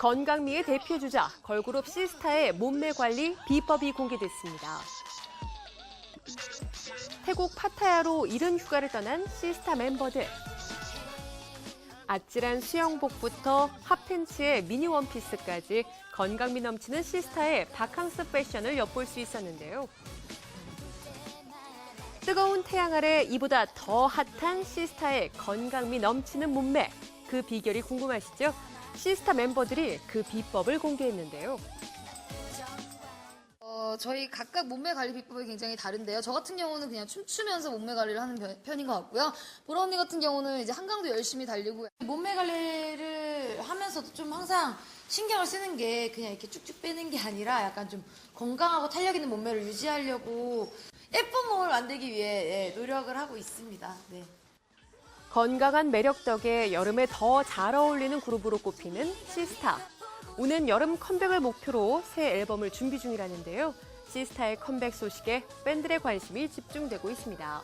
건강미의 대표 주자 걸그룹 시스타의 몸매 관리 비법이 공개됐습니다. 태국 파타야로 이른 휴가를 떠난 시스타 멤버들. 아찔한 수영복부터 핫팬츠에 미니 원피스까지 건강미 넘치는 시스타의 바캉스 패션을 엿볼 수 있었는데요. 뜨거운 태양 아래 이보다 더 핫한 시스타의 건강미 넘치는 몸매. 그 비결이 궁금하시죠? 시스타 멤버들이 그 비법을 공개했는데요. 어, 저희 각각 몸매 관리 비법이 굉장히 다른데요. 저 같은 경우는 그냥 춤추면서 몸매 관리를 하는 편- 편인 것 같고요. 보라 언니 같은 경우는 이제 한강도 열심히 달리고 몸매 관리를 하면서도 좀 항상 신경을 쓰는 게 그냥 이렇게 쭉쭉 빼는 게 아니라 약간 좀 건강하고 탄력 있는 몸매를 유지하려고 예쁜 몸을 만들기 위해 예, 노력을 하고 있습니다. 네. 건강한 매력 덕에 여름에 더 잘 어울리는 그룹으로 꼽히는 시스타. 오는 여름 컴백을 목표로 새 앨범을 준비 중이라는데요. 시스타의 컴백 소식에 팬들의 관심이 집중되고 있습니다.